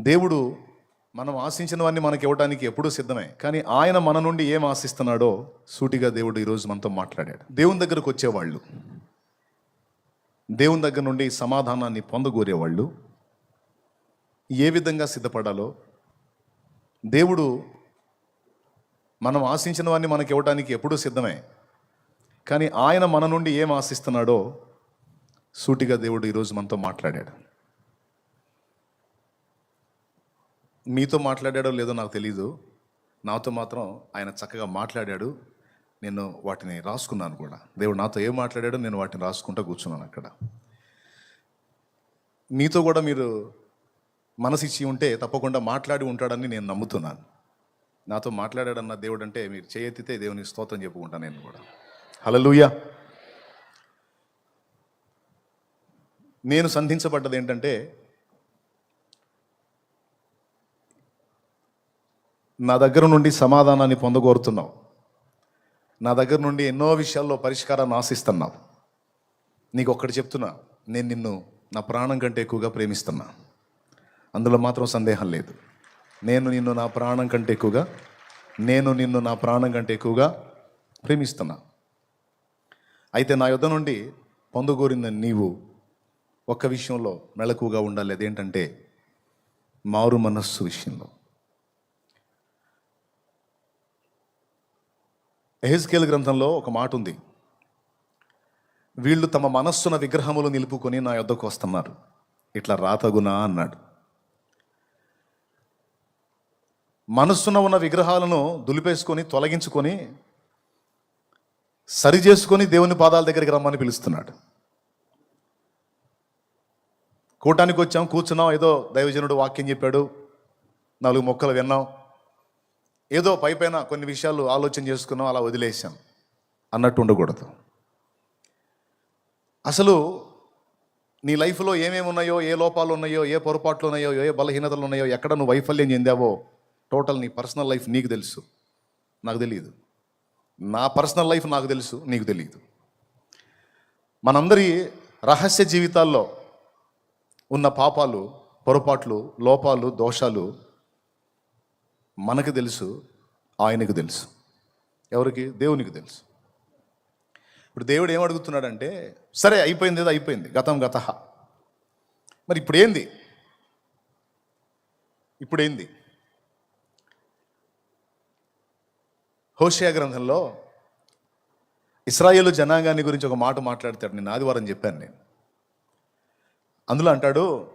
దేవుడు మనం ఆశించినవన్నీ మనకి ఇవ్వడానికి ఎప్పుడూ సిద్ధమే. కానీ ఆయన మన నుండి ఏం ఆశిస్తున్నాడో సూటిగా దేవుడు ఈరోజు మనతో మాట్లాడాడు. దేవుని దగ్గరకు వచ్చేవాళ్ళు దేవుని దగ్గర నుండి సమాధానాన్ని పొందగోరేవాళ్ళు ఏ విధంగా సిద్ధపడాలో దేవుడు మనం ఆశించినవన్నీ మనకి ఇవ్వడానికి ఎప్పుడూ సిద్ధమే. కానీ ఆయన మన నుండి ఏం ఆశిస్తున్నాడో సూటిగా దేవుడు ఈరోజు మనతో మాట్లాడాడు. మీతో మాట్లాడాడో లేదో నాకు తెలీదు. నాతో మాత్రం ఆయన చక్కగా మాట్లాడాడు. నేను వాటిని రాసుకున్నాను కూడా. దేవుడు నాతో ఏం మాట్లాడాడో నేను వాటిని రాసుకుంటూ కూర్చున్నాను అక్కడ. మీతో కూడా మీరు మనసు ఇచ్చి ఉంటే తప్పకుండా మాట్లాడి ఉంటాడని నేను నమ్ముతున్నాను. నాతో మాట్లాడాడన్న దేవుడు అంటే మీరు చేయెత్తితే దేవుని స్తోత్రం చెప్పుకుంటాను నేను కూడా. హలలుయ నేను సంధించబడ్డది ఏంటంటే నా దగ్గర నుండి సమాధానాన్ని పొందగోరుతున్నావు. నా దగ్గర నుండి ఎన్నో విషయాల్లో పరిష్కారాన్ని ఆశిస్తున్నావు. నీకు ఒక్కటి చెప్తున్నా నేను నిన్ను నా ప్రాణం కంటే ఎక్కువగా ప్రేమిస్తున్నా. అందులో మాత్రం సందేహం లేదు. నేను నిన్ను నా ప్రాణం కంటే ఎక్కువగా నేను నిన్ను నా ప్రాణం కంటే ఎక్కువగా ప్రేమిస్తున్నా. అయితే నా యుద్ధ నుండి పొందగోరిన నీవు ఒక్క విషయంలో మెళకువగా ఉండాలి. అదేంటంటే మారు మనస్సు విషయంలో. ఎహెజ్కేల్ గ్రంథంలో ఒక మాట ఉంది. వీళ్ళు తమ మనస్సున విగ్రహములు నిలుపుకొని నా యొద్దకు వస్తున్నారు. ఇట్లా రాతగునా అన్నాడు. మనస్సున ఉన్న విగ్రహాలను దులిపేసుకొని తొలగించుకొని సరి చేసుకొని దేవుని పాదాల దగ్గరికి రమ్మని పిలుస్తున్నాడు. కూటానికి వచ్చాం కూర్చున్నాం ఏదో దైవజనుడు వాక్యం చెప్పాడు నాలుగు మొక్కలు విన్నాం. ఏదో పైపైన కొన్ని విషయాలు ఆలోచన చేసుకున్నాం అలా వదిలేసాం. అన్నట్టు ఉండకూడదు. అసలు నీ లైఫ్లో ఏమేమి ఉన్నాయో ఏ లోపాలు ఉన్నాయో ఏ పొరపాట్లు ఉన్నాయో ఏ బలహీనతలు ఉన్నాయో ఎక్కడ నువ్వు వైఫల్యం చెందావో టోటల్ నీ పర్సనల్ లైఫ్ నీకు తెలుసు. నాకు తెలియదు. నా పర్సనల్ లైఫ్ నాకు తెలుసు నీకు తెలియదు. మనందరి రహస్య జీవితాల్లో ఉన్న పాపాలు పొరపాట్లు లోపాలు దోషాలు మనకు తెలుసు ఆయనకు తెలుసు. ఎవరికి? దేవునికి తెలుసు. ఇప్పుడు దేవుడు ఏం అడుగుతున్నాడంటే సరే అయిపోయింది ఏదో అయిపోయింది. గతం గత. మరి ఇప్పుడు ఏంది? ఇప్పుడు ఏంది? హోషియా గ్రంథంలో ఇస్రాయేల్ జనాంగాన్ని గురించి ఒక మాట మాట్లాడతాడు. నేను ఆదివారం చెప్పాను నేను. అందులో అంటాడు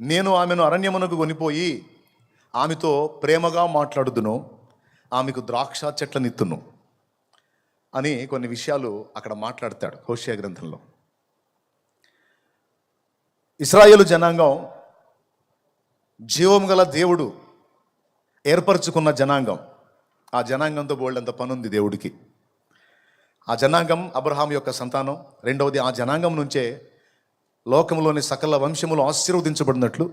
నేను ఆమెను అరణ్యమునకు కొనిపోయి ఆమెతో ప్రేమగా మాట్లాడుదును ఆమెకు ద్రాక్ష చెట్లనిత్తును అని కొన్ని విషయాలు అక్కడ మాట్లాడతాడు హోషియా గ్రంథంలో. ఇస్రాయేలు జనాంగం జీవం గల దేవుడు ఏర్పరచుకున్న జనాంగం. ఆ జనాంగంతో బోల్డంత పనుంది దేవుడికి. ఆ జనాంగం అబ్రహాం యొక్క సంతానం. రెండవది ఆ జనాంగం నుంచే లోకంలోని సకల వంశములు ఆశీర్వదించబడినట్లు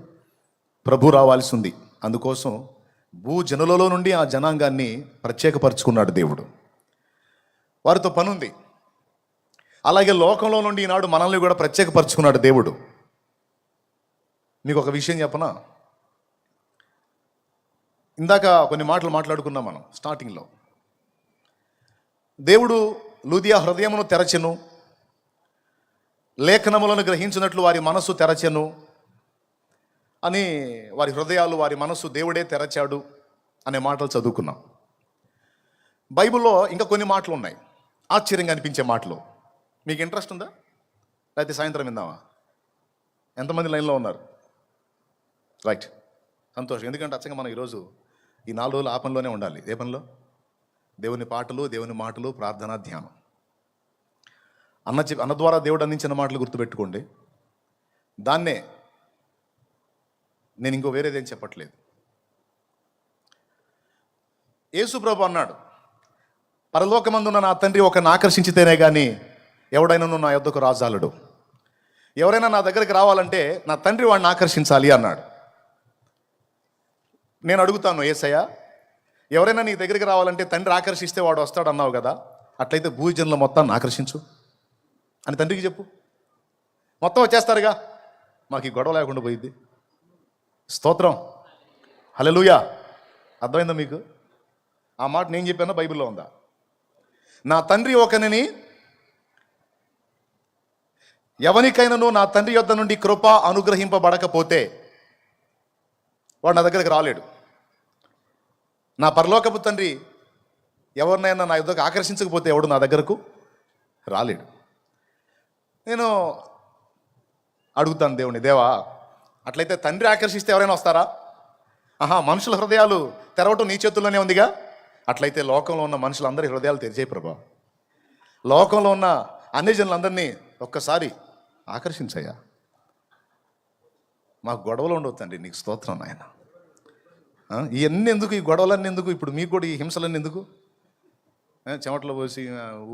ప్రభు రావాల్సి ఉంది. అందుకోసం భూజనులలో నుండి ఆ జనాంగాన్ని ప్రత్యేకపరుచుకున్నాడు దేవుడు. వారితో పనుంది. అలాగే లోకంలో నుండి ఈనాడు మనల్ని కూడా ప్రత్యేకపరుచుకున్నాడు దేవుడు. మీకు ఒక విషయం చెప్పనా? ఇందాక కొన్ని మాటలు మాట్లాడుకున్నాం మనం స్టార్టింగ్లో. దేవుడు లూదియా హృదయమును తెరచెను లేఖనములను గ్రహించినట్లు వారి మనస్సు తెరచెను అని వారి హృదయాలు వారి మనస్సు దేవుడే తెరచాడు అనే మాటలు చదువుకున్నాం. బైబిల్లో ఇంకా కొన్ని మాటలు ఉన్నాయి. ఆశ్చర్యంగా అనిపించే మాటలు. మీకు ఇంట్రెస్ట్ ఉందా? లేకపోతే సాయంత్రం విందామా? ఎంతమంది లైన్లో ఉన్నారు? రైట్ సంతోషం. ఎందుకంటే అచ్చంగా మనం ఈరోజు ఈ నాలుగు రోజులు ఆ పనిలోనే ఉండాలి. ఏ పనిలో? దేవుని పాటలు దేవుని మాటలు ప్రార్థన ధ్యానం. అన్న చె అన్న ద్వారా దేవుడు అందించిన మాటలు గుర్తుపెట్టుకోండి. దాన్నే నేను ఇంకో వేరేదేం చెప్పట్లేదు. యేసుప్రభు అన్నాడు పరలోకమందున్న నా తండ్రి ఒకరిని ఆకర్షించితేనే కానీ ఎవడైనా నా యొద్దకు రాజాలడు. ఎవరైనా నా దగ్గరికి రావాలంటే నా తండ్రి వాడిని ఆకర్షించాలి అన్నాడు. నేను అడుగుతాను ఏసయ్య ఎవరైనా నీ దగ్గరికి రావాలంటే తండ్రి ఆకర్షిస్తే వాడు వస్తాడు అన్నావు కదా అట్లయితే భూజనుల మొత్తాన్ని ఆకర్షించు. అని తండ్రికి చెప్పు. మొత్తం వచ్చేస్తారుగా మాకు ఈ గొడవ లేకుండా పోయింది స్తోత్రం. హలలుయా అర్థమైందా మీకు? ఆ మాట నేను చెప్పాను? బైబిల్లో ఉందా? నా తండ్రి ఒకనిని ఎవరికైనాను నా తండ్రి యొద్ద నుండి కృప అనుగ్రహింపబడకపోతే వాడు నా దగ్గరికి రాలేడు. నా పరలోకపు తండ్రి ఎవరినైనా నా యుద్ధకు ఆకర్షించకపోతే ఎవడు నా దగ్గరకు రాలేడు. నేను అడుగుతాను దేవుని దేవా అట్లయితే తండ్రి ఆకర్షిస్తే ఎవరైనా వస్తారా? ఆహా మనుషుల హృదయాలు తెరవటం నీ చేతుల్లోనే ఉందిగా? అట్లయితే లోకంలో ఉన్న మనుషులందరి హృదయాలు తెరిచే ప్రభా. లోకంలో ఉన్న అన్ని జనులందరినీ ఒక్కసారి ఆకర్షించయ్యా. మాకు గొడవలు ఉండవద్దండి నీకు స్తోత్రం నాయన. ఇవన్నీ ఎందుకు ఈ గొడవలన్నీ ఎందుకు ఇప్పుడు మీకు కూడా ఈ హింసలన్నీ ఎందుకు? చెమటలో పోసి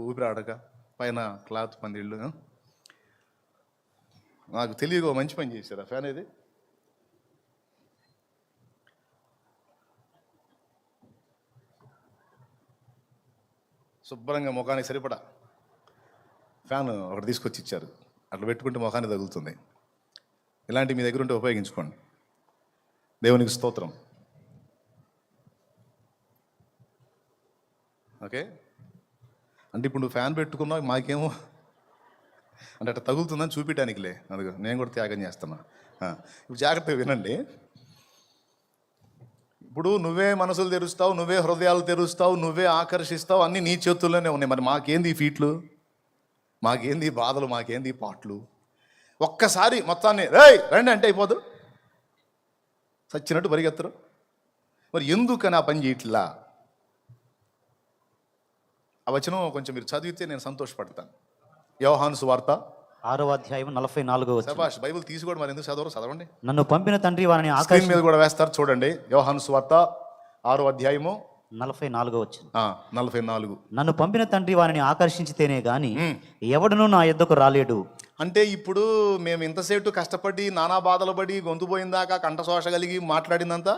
ఊపిరాడక పైన క్లాత్ పందిళ్ళు నాకు తెలియక మంచి పని చేశారా ఫ్యాన్ ఇది? శుభ్రంగా ముఖానికి సరిపడా. ఫ్యాన్ ఒకటి తీసుకొచ్చి ఇచ్చారు. అట్లా పెట్టుకుంటే ముఖానికి తగులుతుంది. ఇలాంటి మీ దగ్గర ఉంటే ఉపయోగించుకోండి. దేవునికి స్తోత్రం. ఓకే? అంటే ఇప్పుడు నువ్వు ఫ్యాన్ పెట్టుకున్నావు మాకేమో అంటే అట్లా తగులుతుందని చూపించడానికిలే అందుకు నేను కూడా త్యాగం చేస్తున్నా. ఇప్పుడు జాగ్రత్తగా వినండి. ఇప్పుడు నువ్వే మనసులు తెరుస్తావు నువ్వే హృదయాలు తెరుస్తావు నువ్వే ఆకర్షిస్తావు అన్నీ నీ చేతుల్లోనే ఉన్నాయి. మరి మాకేంది ఈ ఫీట్లు? మాకేంది బాధలు? మాకేంది పాటలు? ఒక్కసారి మొత్తాన్ని రేయ్ రండి అంటే అయిపోదు. చచ్చినట్టు పరిగెత్తరు. మరి ఎందుకని ఆ పని చేయట్లా? ఆ వచనం కొంచెం మీరు చదివితే నేను సంతోషపడతాను. యోహాను సువార్త ఆరో అధ్యాయం నలభై నాలుగో సభాష్ బైబిల్ తీసుకోండి మరి ఎందుకు చదవరు? చదవండి. నన్ను పంపిన తండ్రి వారిని ఆకర్షి మీద కూడా వేస్తారు చూడండి. యోహాను సువార్త ఆరో అధ్యాయము నలభై నాలుగో వచ్చిన ఆ, నలభై నాలుగు. నన్ను పంపిన తండ్రి వారిని ఆకర్షించితేనే గాని ఎవడునూ నా యొద్దకు రాలేడు. అంటే ఇప్పుడు మేము ఇంతసేపు కష్టపడి నానా బాధలు పడి గొంతు పోయిందాకా కంఠశోష కలిగి మాట్లాడిందంతా?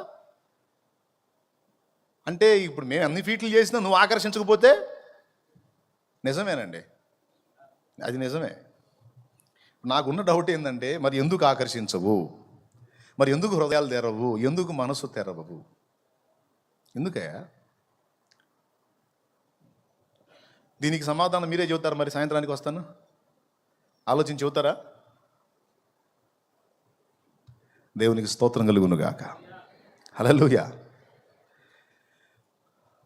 అంటే ఇప్పుడు మేము అన్ని ఫీట్లు చేసినా నువ్వు ఆకర్షించకపోతే నిజమేనండి. అది నిజమే. నాకున్న డౌట్ ఏంటంటే మరి ఎందుకు ఆకర్షించవు? మరి ఎందుకు హృదయాలు తెరవు? ఎందుకు మనసు తెరవవు? ఎందుకే దీనికి సమాధానం మీరే చెబుతారు? మరి సాయంత్రానికి వస్తాను. ఆలోచించి చెబుతారా? దేవునికి స్తోత్రం కలుగునుగాక హలలుయా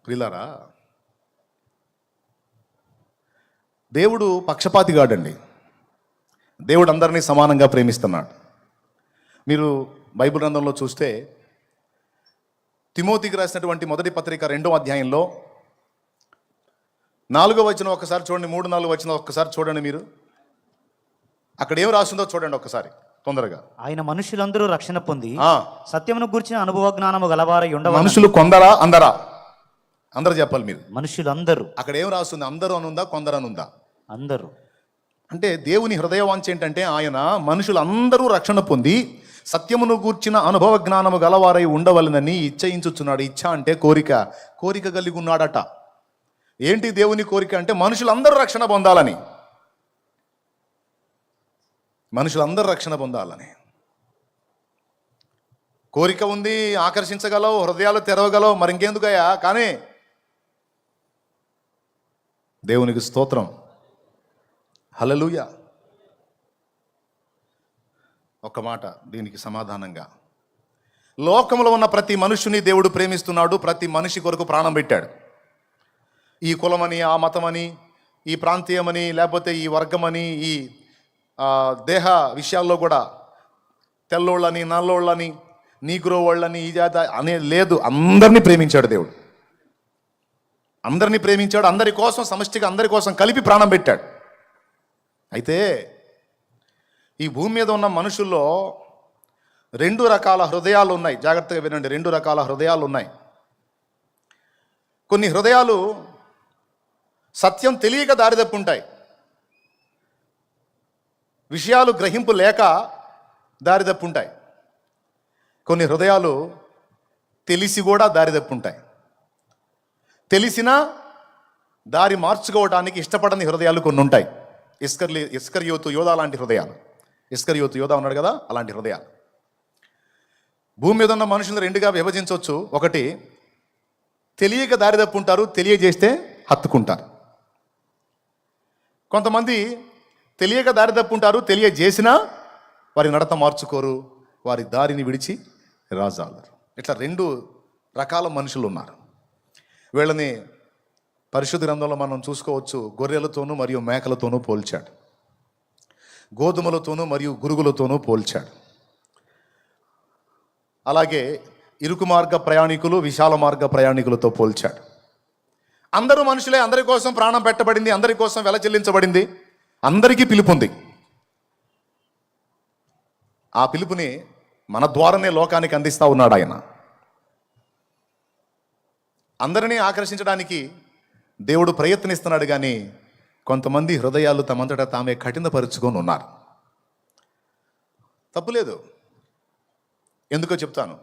ప్రిలారా దేవుడు పక్షపాతిగాడండి. దేవుడు అందరినీ సమానంగా ప్రేమిస్తున్నాడు. మీరు బైబిల్ గ్రంథంలో చూస్తే తిమోతికి రాసినటువంటి మొదటి పత్రిక రెండో అధ్యాయంలో నాలుగో వచనం ఒకసారి చూడండి మూడు నాలుగు వచనం ఒక్కసారి చూడండి మీరు. అక్కడ ఏం రాసిందో చూడండి ఒక్కసారి తొందరగా. ఆయన మనుషులందరూ రక్షణ పొంది సత్యమును గురించిన అనుభవ జ్ఞానము గలవారై ఉండవ మనుషులు కొందరా అందరా? అందరు చెప్పాలి మీరు. మనుషులందరూ. అక్కడ ఏం రాస్తుంది? అందరూ అనుందా కొందరు అనుందా? అందరూ. అంటే దేవుని హృదయవాంఛ ఏంటంటే ఆయన మనుషులందరూ రక్షణ పొంది సత్యమును గూర్చిన అనుభవ జ్ఞానము గలవారై ఉండవలనని ఇచ్చయించుచున్నాడు. ఇచ్చ అంటే కోరిక. కోరిక కలిగి ఉన్నాడట. ఏంటి దేవుని కోరిక అంటే మనుషులందరూ రక్షణ పొందాలని. మనుషులందరూ రక్షణ పొందాలని. కోరిక ఉంది ఆకర్షించగలవు హృదయాలు తెరవగలవు మరింకెందుకయ్యా కానీ దేవునికి స్తోత్రం. హలలుయ ఒక మాట దీనికి సమాధానంగా. లోకంలో ఉన్న ప్రతి మనుషుని దేవుడు ప్రేమిస్తున్నాడు ప్రతి మనిషి కొరకు ప్రాణం పెట్టాడు. ఈ కులమని ఆ మతమని ఈ ప్రాంతీయమని లేకపోతే ఈ వర్గమని ఈ దేహ విషయాల్లో కూడా తెల్లోళ్ళని నల్లోళ్ళని నీగ్రో వాళ్ళని ఈ జాత అనే లేదు. అందరినీ ప్రేమించాడు దేవుడు. అందరినీ ప్రేమించాడు. అందరి కోసం సమష్టిగా అందరి కోసం కలిపి ప్రాణం పెట్టాడు. అయితే ఈ భూమి మీద ఉన్న మనుషుల్లో రెండు రకాల హృదయాలు ఉన్నాయి. జాగ్రత్తగా వినండి. రెండు రకాల హృదయాలు ఉన్నాయి. కొన్ని హృదయాలు సత్యం తెలియక దారిదప్పుంటాయి. విషయాలు గ్రహింపు లేక దారిదప్పుంటాయి. కొన్ని హృదయాలు తెలిసి కూడా దారిదప్పు ఉంటాయి తెలిసినా దారి మార్చుకోవడానికి ఇష్టపడని హృదయాలు కొన్ని ఉంటాయి ఇస్కర్లి ఇస్కర్ యోతు యోధ అలాంటి హృదయాలు. ఇస్కర్ యోతు యోధా ఉన్నాడు కదా అలాంటి హృదయాలు. భూమి మీద ఉన్న మనుషులను రెండుగా విభజించవచ్చు. ఒకటి తెలియక దారి తప్పుంటారు తెలియజేస్తే హత్తుకుంటారు. కొంతమంది తెలియక దారి తప్పుంటారు తెలియజేసినా వారి నడత మార్చుకోరు వారి దారిని విడిచి రాజాలరు. ఇట్లా రెండు రకాల మనుషులు ఉన్నారు వీళ్ళని పరిశుద్ధ గ్రంథంలో మనం చూసుకోవచ్చు గొర్రెలతోనూ మరియు మేకలతోనూ పోల్చాడు. గోధుమలతోనూ మరియు గురుగులతోనూ పోల్చాడు. అలాగే ఇరుకు మార్గ ప్రయాణికులు విశాల మార్గ ప్రయాణికులతో పోల్చాడు. అందరూ మనుషులే అందరి కోసం ప్రాణం పెట్టబడింది అందరి కోసం వెల చెల్లించబడింది అందరికీ పిలుపు ఉంది. ఆ పిలుపుని మన ద్వారానే లోకానికి అందిస్తా ఉన్నాడు ఆయన. అందరినీ ఆకర్షించడానికి దేవుడు ప్రయత్నిస్తున్నాడు కానీ కొంతమంది హృదయాలు తమంతటా తామే కఠినపరుచుకొని ఉన్నారు. తప్పులేదు. ఎందుకో చెప్తాను.